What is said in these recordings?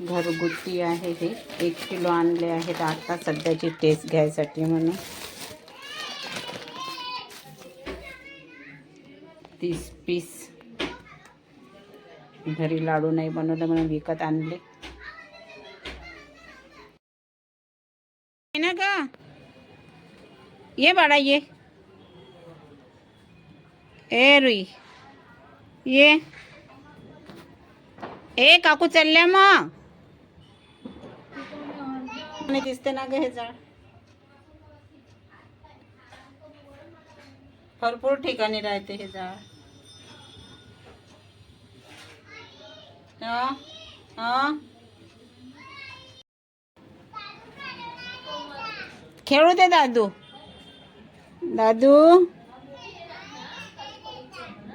घरगुती आहे हे. एक किलो आणले आहेत. आता सध्याची टेस्ट घ्यायसाठी म्हणून. तीस पीस घरी लाडू नाही बनवलं म्हणून विकत आणले. ये ना का ये बाळा ये. ए रुई. ये. ए काकू चालल्या मग. आणि ना ग हे भरपूर ठिकाणी राहते हे हा? खेळू दे दादू. दादू.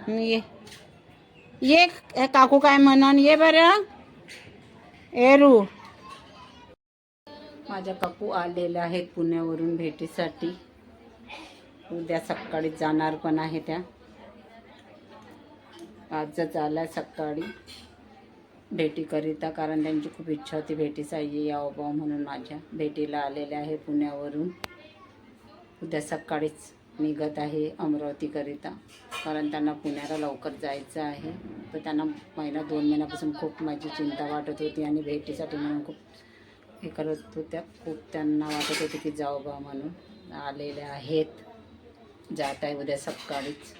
ये. ये काकू काय म्हणून? ये बरं. एरू. माझ्या काकू आलेल्या आहेत पुण्यावरून भेटीसाठी. उद्या सकाळी जाणार पण आहे त्या. आजच आल्या सकाळी. भेटीकरिता कारण त्यांची खूप इच्छा होती भेटीसाठी यावं बा म्हणून माझ्या भेटीला आलेल्या आहे पुण्यावरून. उद्या सकाळीच निघत आहे अमरावतीकरिता कारण त्यांना पुण्याला लवकर जायचं आहे. तर त्यांना महिना दोन महिन्यापासून खूप माझी चिंता वाटत होती आणि भेटीसाठी म्हणून खूप हे करत होत्या. खूप त्यांना वाटत होते की जाऊ बा म्हणून. आलेल्या आहेत. जात आहे उद्या सकाळीच.